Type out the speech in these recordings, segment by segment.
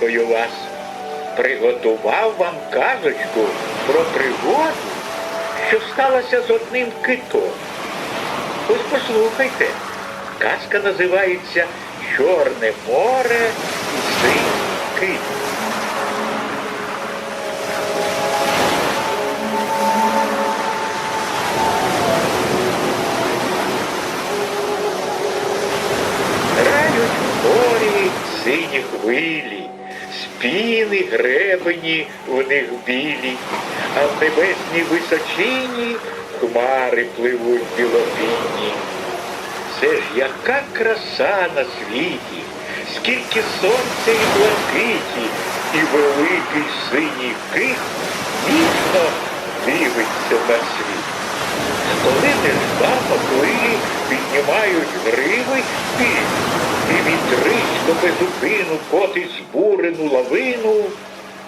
дякую вас. Приготував вам казочку про пригоду, що сталося з одним китом. Ось послухайте, казка називається Чорне море і синій кит. Сині хвилі, спіли гребені в них білі, а в небесній височині хмари пливуть білопінні. Це ж яка краса на світі, скільки сонця і блакиті, і великий синій кит ніжно дивиться на світ. Коли неждамо хвилі піднімають гриви піль, і вітричко безупину котить збурену лавину,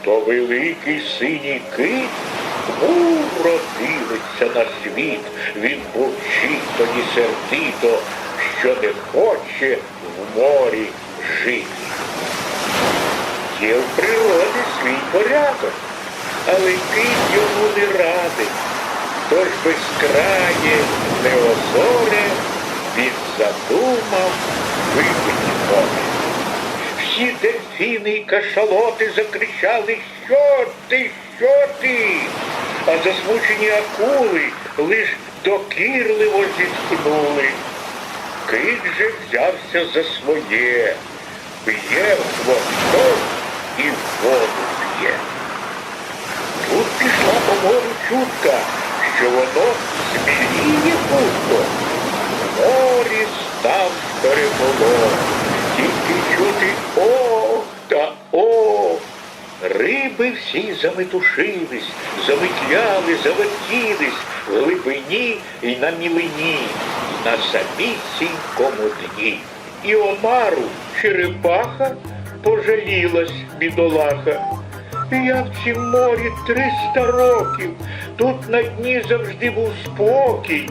то великий синій кит хмуро дивиться на світ, він бурчить тоді сердито, що не хоче в морі жити. Є в природі свій порядок, але кит йому не радить. Тож безкрає неозоре він задумав випити море. Всі дельфіни і кашалоти закричали Що ти, що ти? А засмучені акули лиш докірливо зітхнули. Кит же взявся за своє, б'є хвостом і воду п'є. Тут пішла по морю чутка, що воно зміліє хутко. В морі став переполох, тільки чути ох та ох. Риби всі заметушились, заметляли, завертілись в глибині і на мілині, на самісінькому дні. І омару черепаха пожалілась бідолаха. Я в цім морі триста років, тут на дні завжди був спокій.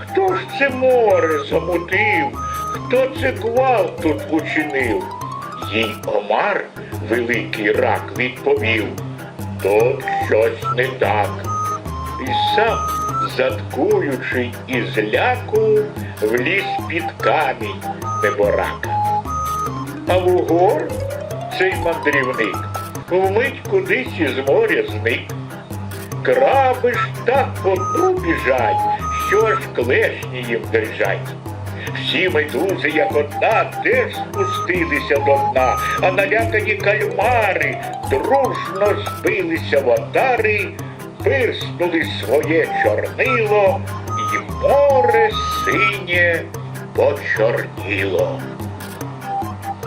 Хто ж це море замутив? Хто це гвалт тут учинив? Їй Омар, великий рак, відповів, тут щось не так. І сам, заткуючи і зляку, вліз під камінь неборака. А вугор цей мандрівник вмить кудись із моря зник. Краби ж так по дну біжать, що аж клешні їм дрижать. Всі медузи, як одна, теж спустилися до дна, а налякані кальмари дружно збилися в отари, пирснули своє чорнило, і море синє почорніло.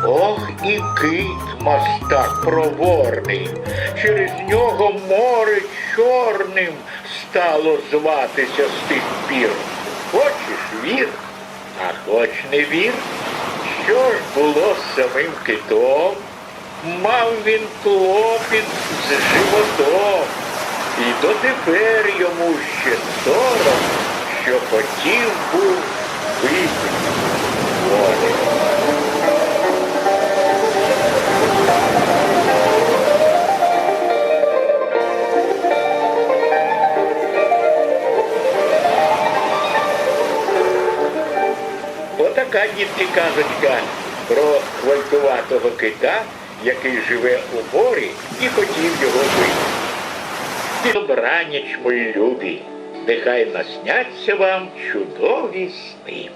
Ох і кит мастак проворний, через нього море чорним стало зватися з тих пір. Хочеш вір, а хоч не він, що ж було з самим китом? Мав він клопіт з животом, і дотепер йому ще сором, що хотів був випити води. Отака дітки казочка про хвальтуватого кита, який живе у морі і хотів його. І добраніч, мої любі, нехай насняться вам чудові сни.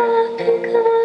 could, could.